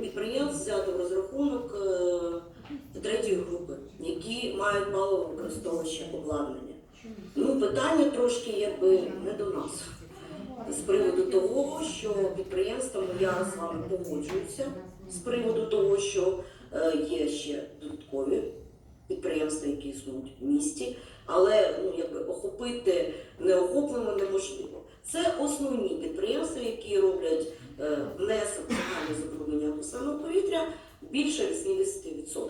Підприємств взято в розрахунок е, третьої групи, які мають мало використовувача обладнання. Ну, питання трошки якби не до нас. З приводу того, що підприємства, я з вами погоджуюся, з приводу того, що е, є ще додаткові підприємства, які існують в місті, але ну, якби охопити неохоплено неможливо. Це основні підприємства, які роблять внесок в загальне забруднення атмосферного повітря більше 80%.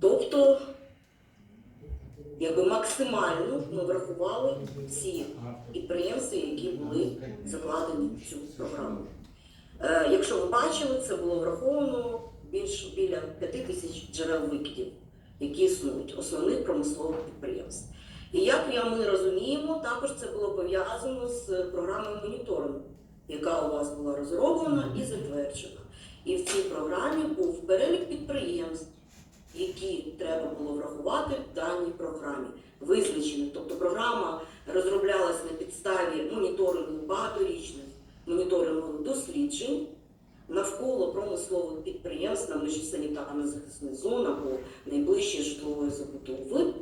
Тобто, якби максимально ми врахували всі підприємства, які були закладені в цю програму. Е, Якщо ви бачили, це було враховано більш біля 5 тисяч джерел викидів, які існують, основних промислових підприємств. І як я- ми розуміємо, також це було пов'язано з програмою моніторингу, яка у вас була розроблена і затверджена. І в цій програмі був перелік підприємств, які треба було врахувати в даній програмі, визначені. Тобто програма розроблялась на підставі моніторингу багаторічних моніторингових досліджень навколо промислових підприємств на межі санітарно-захисних зон або найближчі житлової забудови.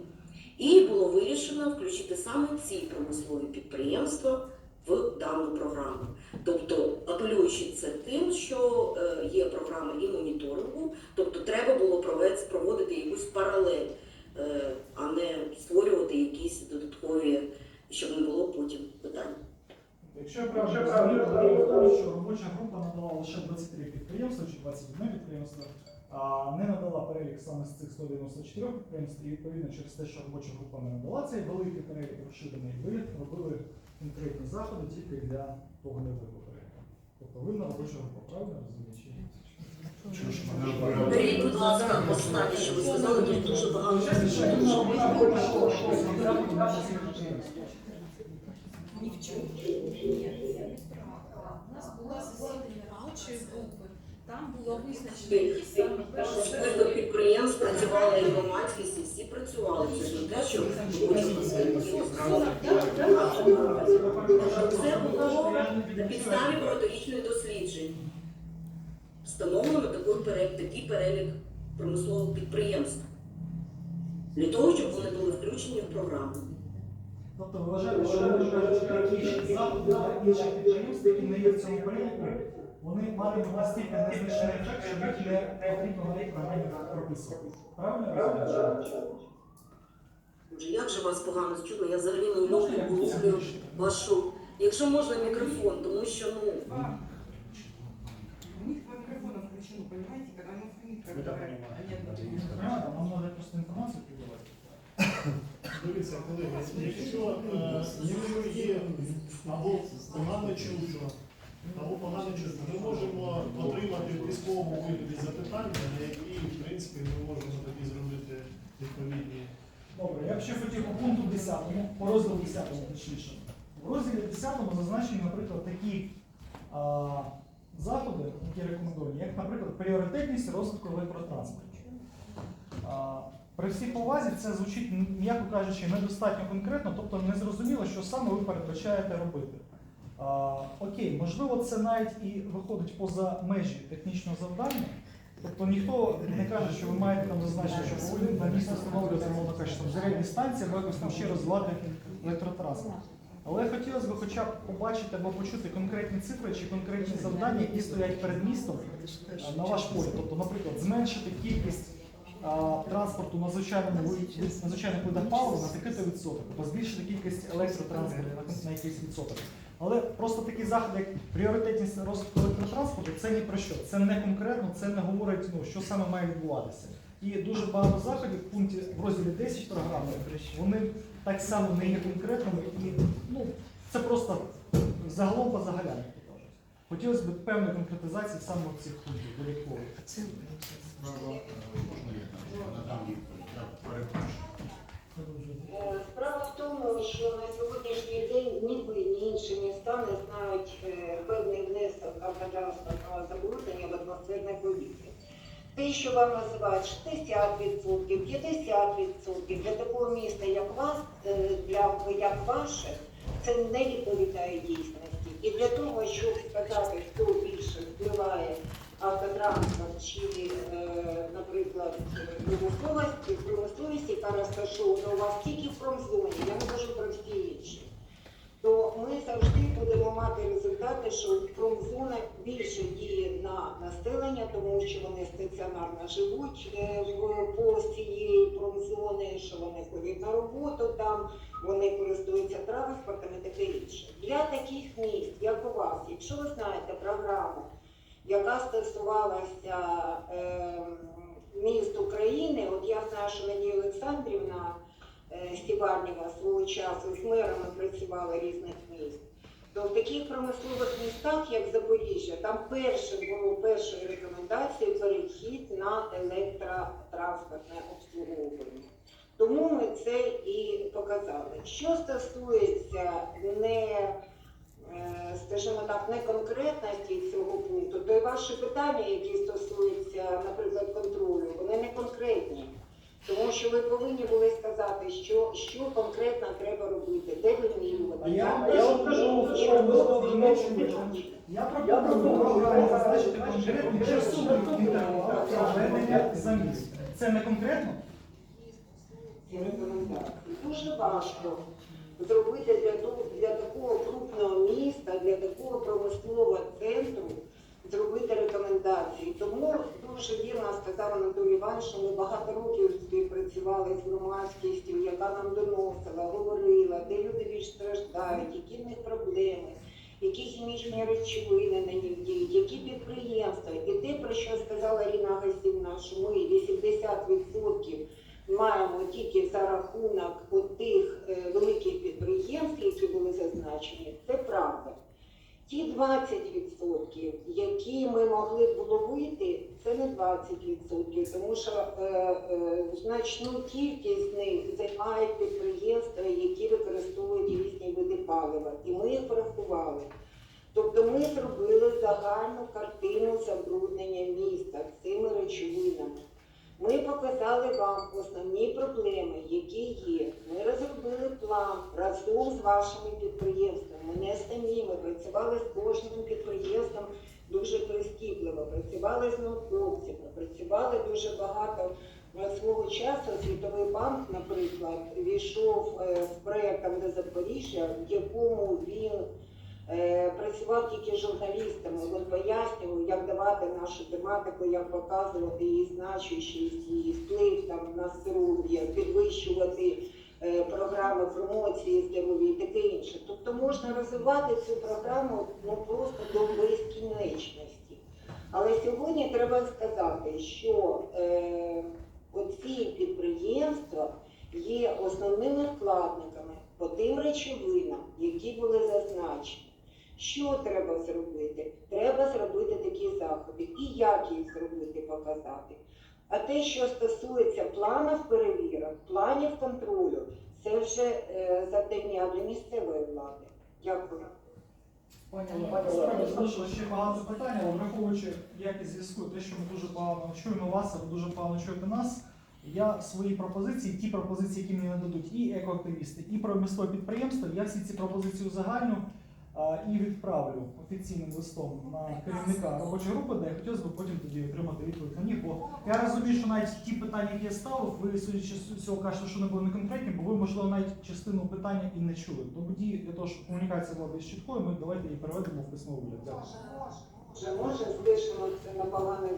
І було вирішено включити саме ці промислові підприємства в дану програму. Тобто, апелюючи це тим, що е, є програма і моніторингу, тобто треба було проводити якусь паралель, е, а не створювати якісь додаткові, щоб не було потім питань. Якщо я правильно що робоча група надала лише 23 підприємства чи 21 підприємство, а не надала перелік саме з цих 194 підприємств, і відповідно через те, що робоча група не надала цей великий перелік розширений, ви робили конкретні заходи тільки для того невеликого переліку. Тобто винна робоча група, правильно розумію? ні? Беріть, будь ласка, останнє, що ви сказали, тут дуже багато. На всіх підприємств. У нас була засідання робочої групи. Там було визначено, які саме перші підприємств працювала і громадськість, і всі працювали. Це ж не те, що хочемо Це було на підставі багаторічних досліджень. Встановлено такий перелік, промислових підприємств. Для того, щоб вони були включені в програму. Тобто ви вважаєте, що такі заходи інших підприємств, які не є в цьому переліку, вони матимуть настільки незначний ефект, що їх не потрібно навіть програмі прописувати. Правильно я розумію? Боже, як же вас погано чутно, я взагалі не люблю слухаю вашу. Якщо можна мікрофон, тому що ну. У них по микрофону включено, понимаете, когда мы в. Понимаєте, Нам треба просто інформацію підавати. Дивіться, колеги, якщо є або погано чутно, або погано чутно, ми можемо отримати в письмовому вигляді запитання, на які, в принципі, ми можемо тоді зробити відповідні. Добре, я б ще хотів по пункту 10, по розділу 10 точніше. В розділі 10 зазначені, наприклад, такі а, заходи, які рекомендовані, як, наприклад, пріоритетність розвитку електротранспорту. При всій повазі це звучить, м'яко кажучи, недостатньо конкретно, тобто не зрозуміло, що саме ви передбачаєте робити. Окей, можливо, це навіть і виходить поза межі технічного завдання. Тобто ніхто не каже, що ви маєте там зазначити, що ви на місце встановлюєте, мовно кажучи, там зарядні станції, або якось там ще розвивати електротранспорт. Але хотілося б хоча б побачити або почути конкретні цифри чи конкретні завдання, які стоять перед містом на ваш погляд. Тобто, наприклад, зменшити кількість транспорту на звичайних видах палива на такий-то відсоток, або збільшити кількість електротранспорту на, на якийсь відсоток. Але просто такі заходи, як пріоритетність розвитку електротранспорту, це ні про що. Це не конкретно, це не говорить, ну, що саме має відбуватися. І дуже багато заходів в пункті в розділі 10 програми, вони так само не є конкретними і ну, це просто загалом по загалям, як. Хотілося б певної конкретизації саме в цих пунктів додаткових. гражданства забруднення в атмосферне повітря. Те, що вам називають 60%, 50% для такого міста, як вас, е, для як ваше, це не відповідає дійсності. І для того, щоб сказати, хто більше впливає автотранспорт чи, е, наприклад, промисловість, промисловість, яка розташована у вас тільки в промзоні, я не кажу про всі інші то ми завжди будемо мати результати, що промзона більше діє на населення, тому що вони стаціонарно живуть е, в по цієї промзони, що вони ходять на роботу там, вони користуються транспортом і таке інше. Для таких міст, як у вас, якщо ви знаєте програму, яка стосувалася е, міст України, от я знаю, що Надія Олександрівна е, Стіварніва свого часу з мерами працювала різних міст. То в таких промислових містах, як Запоріжжя, там перше було першою рекомендацією перехід на електротранспортне обслуговування. Тому ми це і показали. Що стосується не, е, скажімо так, не конкретності цього пункту, то й ваші питання, які стосуються, наприклад, контролю, вони не конкретні. Тому що ви повинні були сказати, що, що конкретно треба робити, де вимірювати. Я вам кажу, що ви добре не. Я пропоную зазначити конкретні часові інтервали проведення заміст. Це не конкретно? Дуже важко зробити для, того- для такого крупного міста, для такого промислового центру зробити рекомендації. Тому дуже вірно сказав Анатолій Іванович, що ми багато років співпрацювали з громадськістю, яка нам доносила, говорила, де люди більш страждають, які в них проблеми. Які хімічні речовини на них діють, які підприємства, і те, про що сказала Ірина Гасівна, що ми 80% маємо тільки за рахунок тих е, великих підприємств, які були зазначені, це правда. Ті 20%, які ми могли б вловити, це не 20%, тому що е, е, значну кількість з них займають підприємства, які використовують різні види палива. І ми їх врахували. Тобто ми зробили загальну картину забруднення міста цими речовинами. Ми показали вам основні проблеми, які є. Ми розробили план разом з вашими підприємствами. Ми не самі, ми працювали з кожним підприємством дуже прискіпливо, працювали з науковцями, працювали дуже багато. Е, Свого часу Світовий банк, наприклад, війшов е, з проєктом до Запоріжжя, в якому він е, працював тільки журналістами. Він пояснював, як давати нашу тематику, як показувати її значущість, її вплив там на здоров'я, підвищувати е, програми промоції здоров'я і таке інше. Тобто можна розвивати цю програму ну просто до безкінечності. Але сьогодні треба сказати, що е, оці підприємства є основними вкладниками по тим речовинам, які були зазначені. Що треба зробити? Треба зробити такі заходи. І як їх зробити, показати. А те, що стосується планів перевірок, планів контролю, це вже е, завдання для місцевої влади. Дякую. Справді залишилось ще багато питань, але враховуючи якість зв'язку, те, що ми дуже погано чуємо вас, а ви дуже погано чуєте нас. Я свої пропозиції, ті пропозиції, які мені нададуть і екоактивісти, і промислові підприємства, я всі ці пропозиції узагальню і відправлю офіційним листом на керівника робочої групи, де я хотів би потім тоді отримати відповідь на них. Бо я розумію, що навіть ті питання, які я ставив, ви судячи з цього кажете, що не були неконкретні, бо ви, можливо, навіть частину питання і не чули. Тоді для того, щоб комунікація була більш чіткою, ми давайте її переведемо в письмовий. Дякую. Вже може залишимо це на поганий.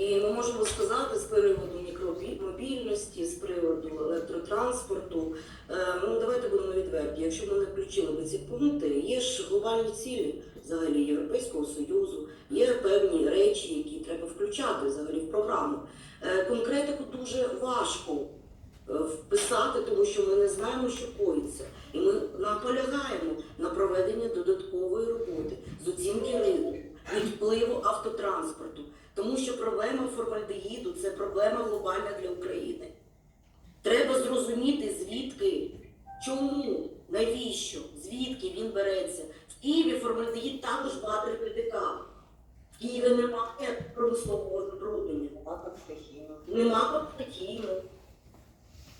І ми можемо сказати з приводу мікромобільності, з приводу електротранспорту. е, Ну давайте будемо відверті. Якщо ми не включили би ці пункти, є ж глобальні цілі взагалі Європейського союзу, є певні речі, які треба включати взагалі в програму. Е, Конкретику дуже важко е, вписати, тому що ми не знаємо, що коїться. І ми наполягаємо на проведення додаткової роботи з оцінки впливу автотранспорту. Тому що проблема формальдегіду це проблема глобальна для України. Треба зрозуміти, звідки, чому, навіщо, звідки він береться. В Києві формальдегід також багато критика. В Києві немає промислового забруднення, нема стихійно.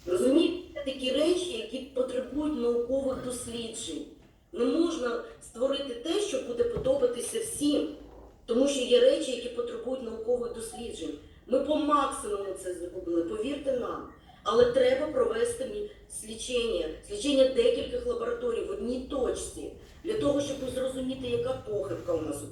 Розумієте, такі речі, які потребують наукових досліджень. Не можна створити те, що буде подобатися всім, тому що є речі, які потребують наукових досліджень. Ми по максимуму це зробили, повірте нам. Але треба провести слідчення, слідчення декількох лабораторій в одній точці, для того, щоб зрозуміти, яка похибка у нас у.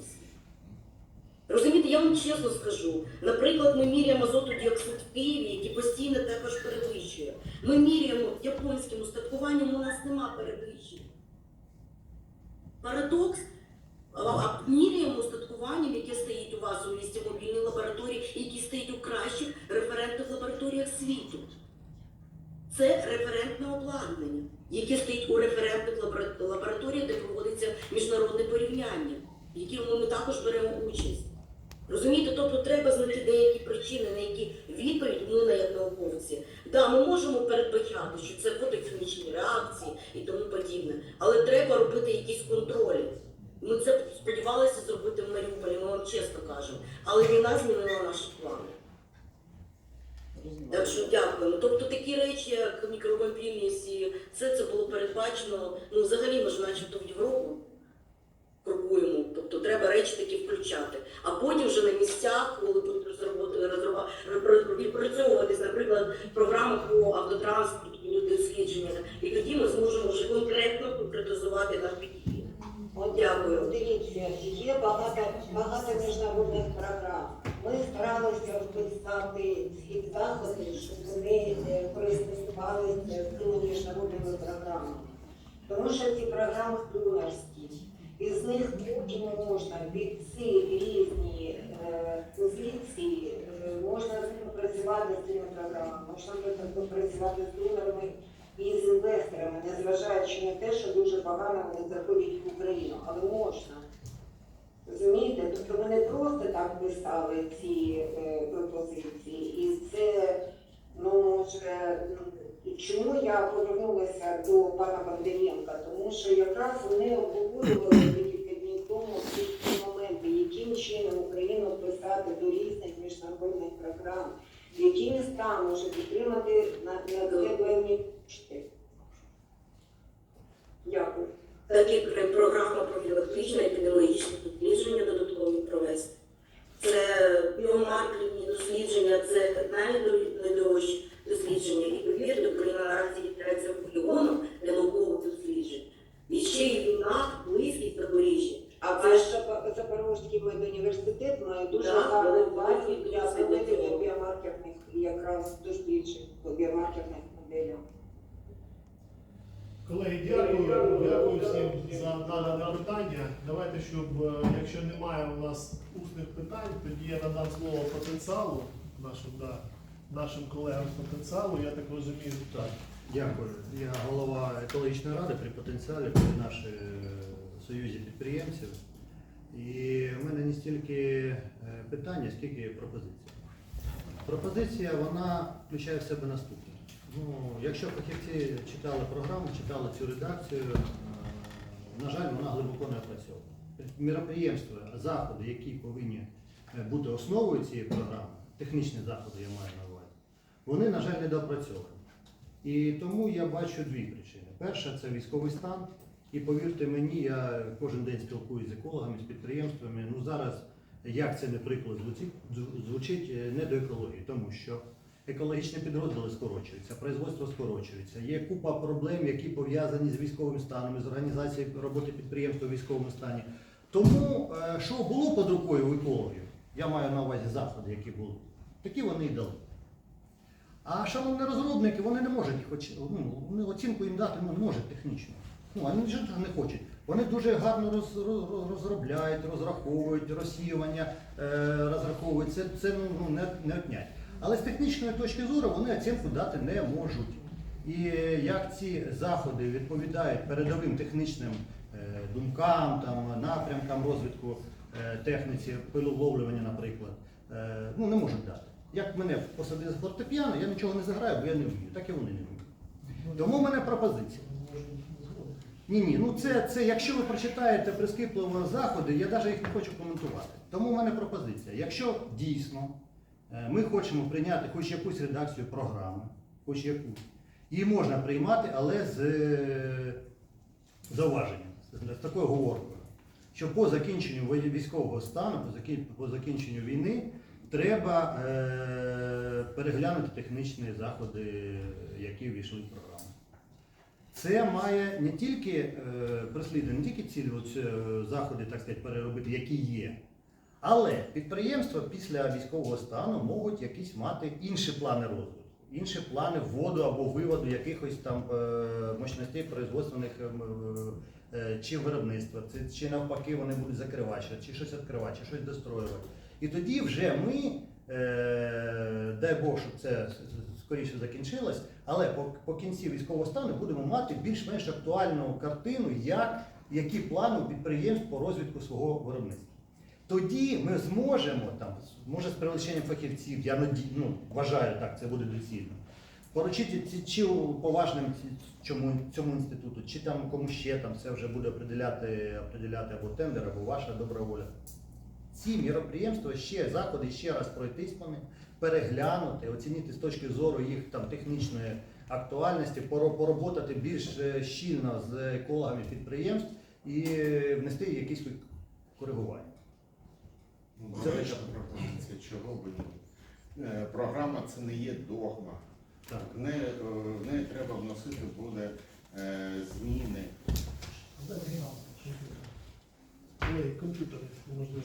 Розумієте, я вам чесно скажу. Наприклад, ми міряємо азотодіоксид в Києві, який постійно також перевищує. Ми міряємо японським устаткуванням, у нас нема перевищень. Парадокс. Міряємо устаткуванням, яке стоїть у вас у місті мобільній лабораторії, які стоїть у кращих референтних лабораторіях світу. Це референтне обладнання, яке стоїть у референтних лабораторіях, де проводиться міжнародне порівняння, в якому ми також беремо участь. Розумієте, тобто треба знайти деякі причини, на які відповідь ми на як науковці. Да, ми можемо передбачати, що це фотохімічні реакції і тому подібне, але треба робити якісь контролі. Ми це сподівалися зробити в Маріуполі, ми вам чесно кажемо. Але війна змінила наші плани. Так що дякуємо. Тобто такі речі, як мікромобільність, і все це було передбачено. Ну, взагалі, ми ж начебто в Європу крокуємо. Тобто треба речі такі включати. А потім вже на місцях, коли будуть відпрацьовуватись, наприклад, програма по автотранспорту, дослідження, і тоді ми зможемо вже конкретно конкретизувати наші дії. От Дякую. Дивіться, є багато, багато міжнародних програм. Ми старалися вписати ці заходи, щоб вони користувалися цими міжнародними програмами. Тому що ці програми донорські. Із них потім можна під ці різні е, позиції, е, можна з працювати з цими програмами, можна працювати з донорами і з інвесторами, незважаючи на те, що дуже погано вони заходять в Україну, але можна. Розумієте? Тобто ми не просто так писали ці е, пропозиції, і це, ну, може, чому я повернулася до пана Бондаренка? Тому що якраз вони обговорювали декілька днів тому ці ці моменти, яким чином Україну писати до різних міжнародних програм, які міста можуть підтримати певні кошти. Дякую. Так як програма профілактичне епідеміологічне дослідження додаткові провести. Це біомаркерні дослідження, це найдорожчі дослідження. І повірте, Україна наразі є полігоном для наукових досліджень. І ще й війна, близькість Запоріжжя. А це ж Запо- Запорозький медуніверситет має дуже Да, гарну велику базу для проведення біомаркерних якраз досліджень по біомаркерних моделях. Колеги, дякую, дякую всім за надане питання. Давайте, щоб е, якщо немає у нас усних питань, тоді я надам слово потенціалу нашим, да, нашим колегам з потенціалу. Я так розумію, Так, дякую. Я голова екологічної ради при потенціалі при нашій е, союзі підприємців. І в мене не стільки е, питання, скільки пропозиція. Пропозиція вона включає в себе наступне. Ну, якщо фахівці читали програму, читали цю редакцію, е, на жаль, вона глибоко не опрацьована. Міроприємства, заходи, які повинні е, бути основою цієї програми, технічні заходи я маю на увазі, вони, на жаль, недоопрацьовані. І тому я бачу дві причини. Перша це військовий стан. І повірте мені, я кожен день спілкуюся з екологами, з підприємствами. Ну зараз, як це не приклад звучить, е, не до екології, тому що екологічні підрозділи скорочуються, производство скорочується. Є купа проблем, які пов'язані з військовим станом, з організацією роботи підприємства в військовому стані. Тому, е, що було під рукою у екологів, я маю на увазі заходи, які були, такі вони і дали. А шановні розробники, вони не можуть їх оці- ну, оцінку їм дати не можуть технічно. Ну, вони нічого не хочуть. Вони дуже гарно роз, роз- розробляють, розраховують, розсіювання е, розраховують. Це, це ну, ну, не, не отнять. Але з технічної точки зору вони оцінку дати не можуть. І е, як ці заходи відповідають передовим технічним е, думкам, там, напрямкам розвитку е, техніці, пиловловлювання, наприклад, е, ну не можуть дати. Як мене посадили за фортепіано, я нічого не заграю, бо я не вмію. Так і вони не вміють. Тому в мене пропозиція. Ні, ні, ну це, це якщо ви прочитаєте прискіпливо заходи, я навіть їх не хочу коментувати. Тому в мене пропозиція. Якщо дійсно е, ми хочемо прийняти хоч якусь редакцію програми, хоч якусь, її можна приймати, але з е, зауваженням, з, такою говоркою, що по закінченню військового стану, по закінченню війни, треба е, переглянути технічні заходи, які ввійшли в програму. Це має не тільки е, переслідувати, не тільки цілі оці, е, заходи, так сказати, переробити, які є. Але підприємства після військового стану можуть якісь мати інші плани розвитку, інші плани вводу або виводу якихось там е, мощностей производственних ем, е, чи виробництва, це, чи навпаки вони будуть закривати, чи щось відкривати, чи щось достроювати. І тоді вже ми, е, дай Бог, щоб це скоріше закінчилось, але по, по кінці військового стану будемо мати більш-менш актуальну картину, як, які плани у підприємств по розвитку свого виробництва. Тоді ми зможемо, там, може з привлеченням фахівців, я наді, ну, вважаю так, це буде доцільно. Поручити ці чи поважним чому, цьому інституту, чи там кому ще там це вже буде определяти, определяти або тендер, або ваша добра воля. Ці міроприємства ще заходи ще раз пройтись по ним, переглянути, оцінити з точки зору їх там технічної актуальності, поро- пороботати більш е, щільно з екологами підприємств і е, внести якісь коригування. Ну, Це таке. пропозиція, чого би ні. Е, Програма це не є догма. Так. В неї, в неї треба вносити буде зміни. Комп'ютери, можливо.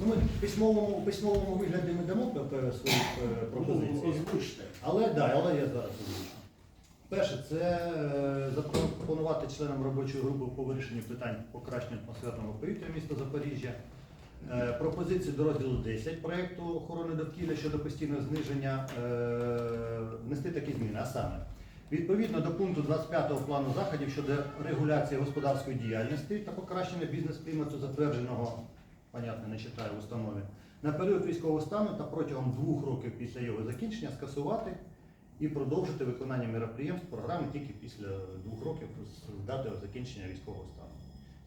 Ну, ми в письмовому, в письмовому вигляді ми дамо свої е, Ну, пропозиції. Озвучте. Але да, але я зараз озвучу. Перше, це е, запропонувати членам робочої групи по вирішенню питань покращення атмосферного повітря міста Запоріжжя. Е, Пропозиції до розділу 10 проєкту охорони довкілля щодо постійного зниження е, внести такі зміни. А саме, відповідно до пункту 25 плану заходів щодо регуляції господарської діяльності та покращення бізнес-клімату, затвердженого, понятно, не читаю в установі, на період військового стану та протягом двох років після його закінчення скасувати і продовжити виконання міроприємств програми тільки після двох років з дати закінчення військового стану.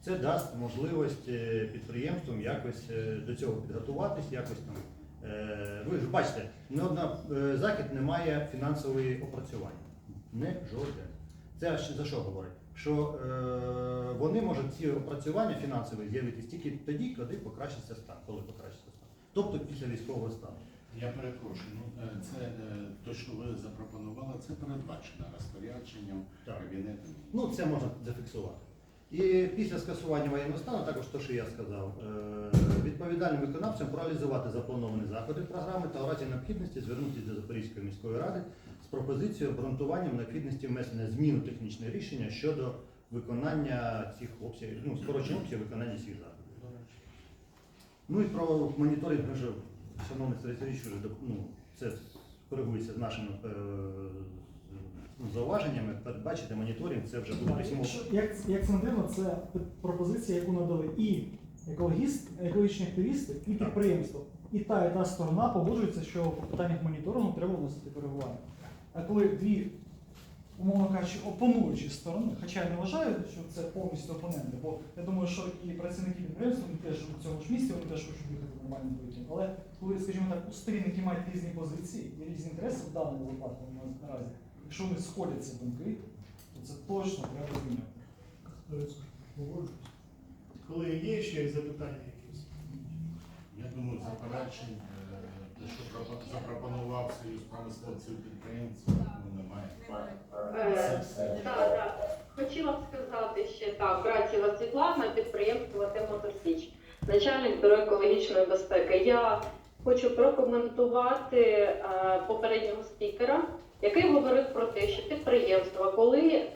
Це дасть можливість е, підприємствам якось е, до цього підготуватись, якось там. е, Ви ж бачите, ні одна захід не має фінансової опрацювання. Не жоден. Це за що говорить? Що е, вони можуть ці опрацювання фінансові з'явитись тільки тоді, коли покращиться стан, коли покращиться стан. Тобто після військового стану. Я перепрошую, ну е, це е, те, що ви запропонували, це передбачено розпорядженням Так. кабінету. Ну, це можна зафіксувати. І після скасування воєнного стану, також те, що я сказав, е, відповідальним виконавцям проаналізувати заплановані заходи програми та у разі необхідності звернутися до Запорізької міської ради з пропозицією обґрунтуванням необхідності внесення змін у технічне рішення щодо виконання цих обсягів, ну, скорочення обсягів виконання цих заходів. Ну і про моніторинг, ми вже, шановний Сергій вже ну, це коригується з нашими е, ну, зауваженнями. Передбачити моніторинг, це вже буде письмово. Якщо- Як, як це не дивно, це пропозиція, яку надали і екологіст, екологічні активісти, і підприємство. І та, і та сторона погоджується, що по питаннях моніторингу треба вносити коригування. А коли дві, умовно кажучи, опонуючі сторони, хоча я не вважаю, що це повністю опоненти, бо я думаю, що і працівники підприємства вони теж у цьому ж місті, вони теж хочуть їхати в нормальному повітрі. Але коли, скажімо так, у сторін, які мають різні позиції і різні інтереси в даному випадку наразі, якщо вони сходяться думки, то це точно треба зміняти. Коли є ще запитання якісь? Я думаю, заперечень, що пропо- запропонував Союз промисловців підприємців, ну, немає. Так. Хотіла б сказати ще так, Братєва Світлана, підприємство Темотосіч, начальник бюро екологічної безпеки. Я хочу прокоментувати е, попереднього спікера, який говорив про те, що підприємства, коли е,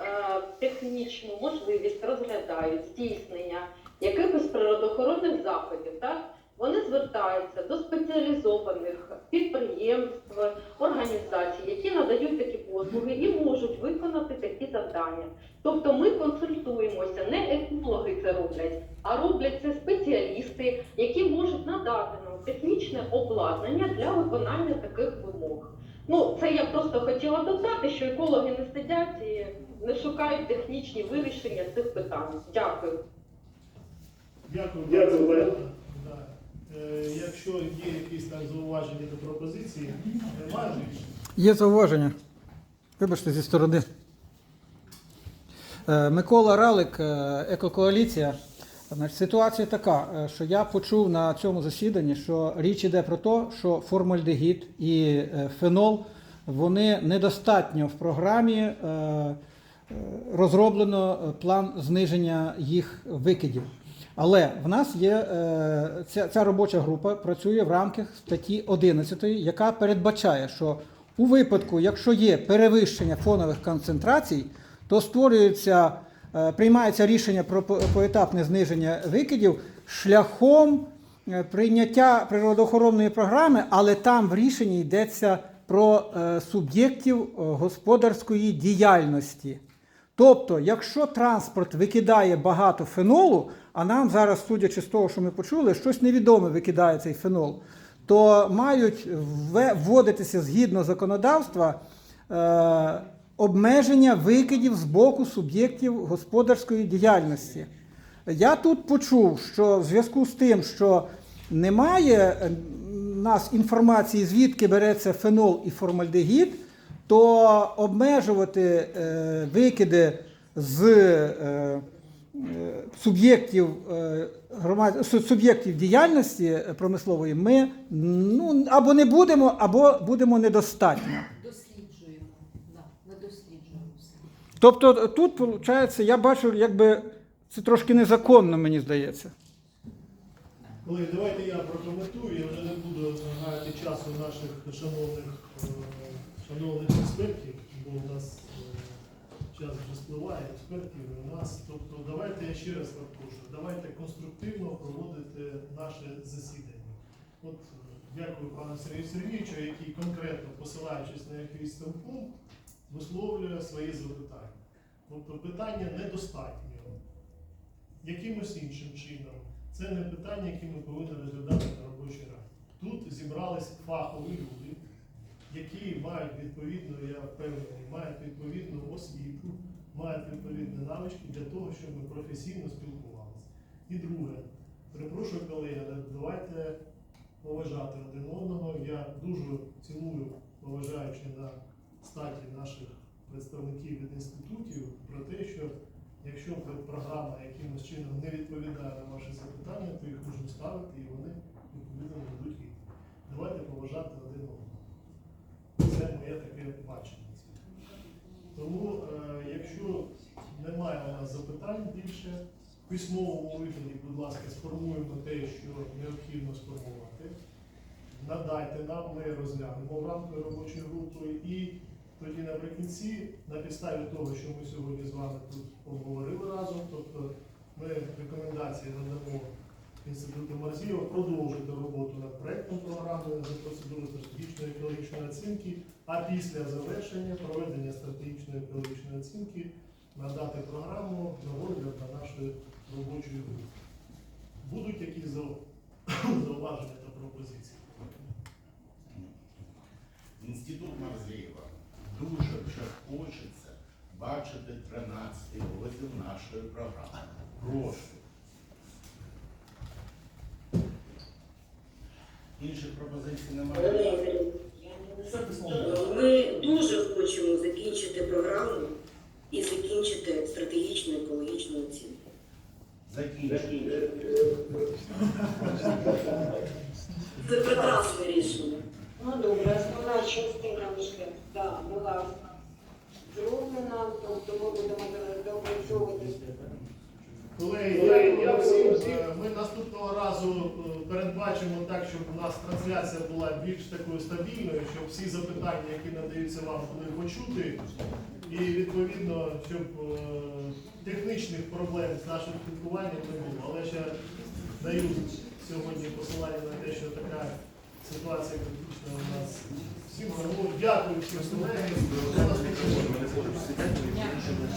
технічну можливість розглядають здійснення якихось природоохоронних заходів, так, вони звертаються до спеціалізованих підприємств, організацій, які надають такі послуги і можуть виконати такі завдання. Тобто ми консультуємося, не екологи це роблять, а роблять це спеціалісти, які можуть надати нам технічне обладнання для виконання таких вимог. Ну, це я просто хотіла додати, що екологи не сидять і не шукають технічні вирішення цих питань. Дякую. Дякую. Дякую, пане Валерій. Світлана. Да. Е, Якщо є якісь там зауваження до пропозиції, немає? Є зауваження. Вибачте, зі сторони. Е, Микола Ралик, е, Екокоаліція. Ситуація така, е, що я почув на цьому засіданні, що річ іде про те, що формальдегід і е, фенол вони недостатньо в програмі е, е, розроблено е, план зниження їх викидів. Але в нас є е, ця, ця робоча група працює в рамках статті 11, яка передбачає, що у випадку, якщо є перевищення фонових концентрацій, то створюється, е, приймається рішення про поетапне зниження викидів шляхом е, прийняття природоохоронної програми, але там в рішенні йдеться про суб'єктів господарської діяльності. Тобто, якщо транспорт викидає багато фенолу, а нам зараз, судячи з того, що ми почули, щось невідоме викидає цей фенол, то мають вводитися згідно законодавства е, обмеження викидів з боку суб'єктів господарської діяльності. Я тут почув, що в зв'язку з тим, що немає е, нас інформації, звідки береться фенол і формальдегід, то обмежувати е, викиди з е, суб'єктів е, громад... суб'єктів діяльності промислової ми ну, або не будемо, або будемо недостатньо. Досліджуємо. Да, ми досліджуємо все. Тобто тут, виходить, я бачу, якби це трошки незаконно, мені здається. Колеги, давайте я прокоментую, я вже не буду гаяти часу наших шановних, е, шановних експертів, бо у нас е, час вже спливає, експертів у нас. Тобто давайте я ще раз прошу, давайте конструктивно проводити наше засідання. От е, дякую пану Сергію Сергійовичу, який конкретно посилаючись на якийсь там пункт, висловлює свої запитання. Тобто питання недостатньо якимось іншим чином. Це не питання, які ми повинні розглядати на робочій раді. Тут зібрались фахові люди, які мають відповідну, я впевнений, мають відповідну освіту, мають відповідні навички для того, щоб ми професійно спілкувалися. І друге, перепрошую колеги, але давайте поважати один одного. Я дуже ціную, поважаючи на статі наших представників від інститутів, про те, що Якщо програма якимось чином не відповідає на ваші запитання, то їх можна ставити і вони відповідно дадуть відповідь. Давайте поважати один одного. Це моє таке бачення. Тому, е, якщо немає у нас запитань більше, в письмовому вигляді, будь ласка, сформуємо те, що необхідно сформувати. Надайте нам, ми розглянемо в рамках робочої групи і тоді наприкінці, на підставі того, що ми сьогодні з вами тут обговорили разом, тобто ми рекомендації надамо Інституту Марзієва продовжити роботу над проектом програми за процедурою стратегічної екологічної оцінки, а після завершення проведення стратегічної екологічної оцінки надати програму на розгляд на нашої робочої групи. Будуть якісь зауваження та пропозиції? Інститут Марзлієва дуже вже хочеться бачити 13-й розділ нашої програми. Прошу. Інших пропозицій немає. Ми дуже хочемо закінчити програму і закінчити стратегічну екологічну оцінку. Закінчуємо. Це прекрасне рішення. Ну добре, основна частина вже да, була зроблена, тобто ми будемо доопрацьовувати. Колеги, дякую всім. Е, Ми наступного разу е, передбачимо так, щоб у нас трансляція була більш такою стабільною, щоб всі запитання, які надаються вам, були почути. І відповідно, щоб е, технічних проблем з нашим спілкуванням не було. Але ще даю сьогодні посилання на те, що така ситуація критична у нас. Всім дякую всім колеги.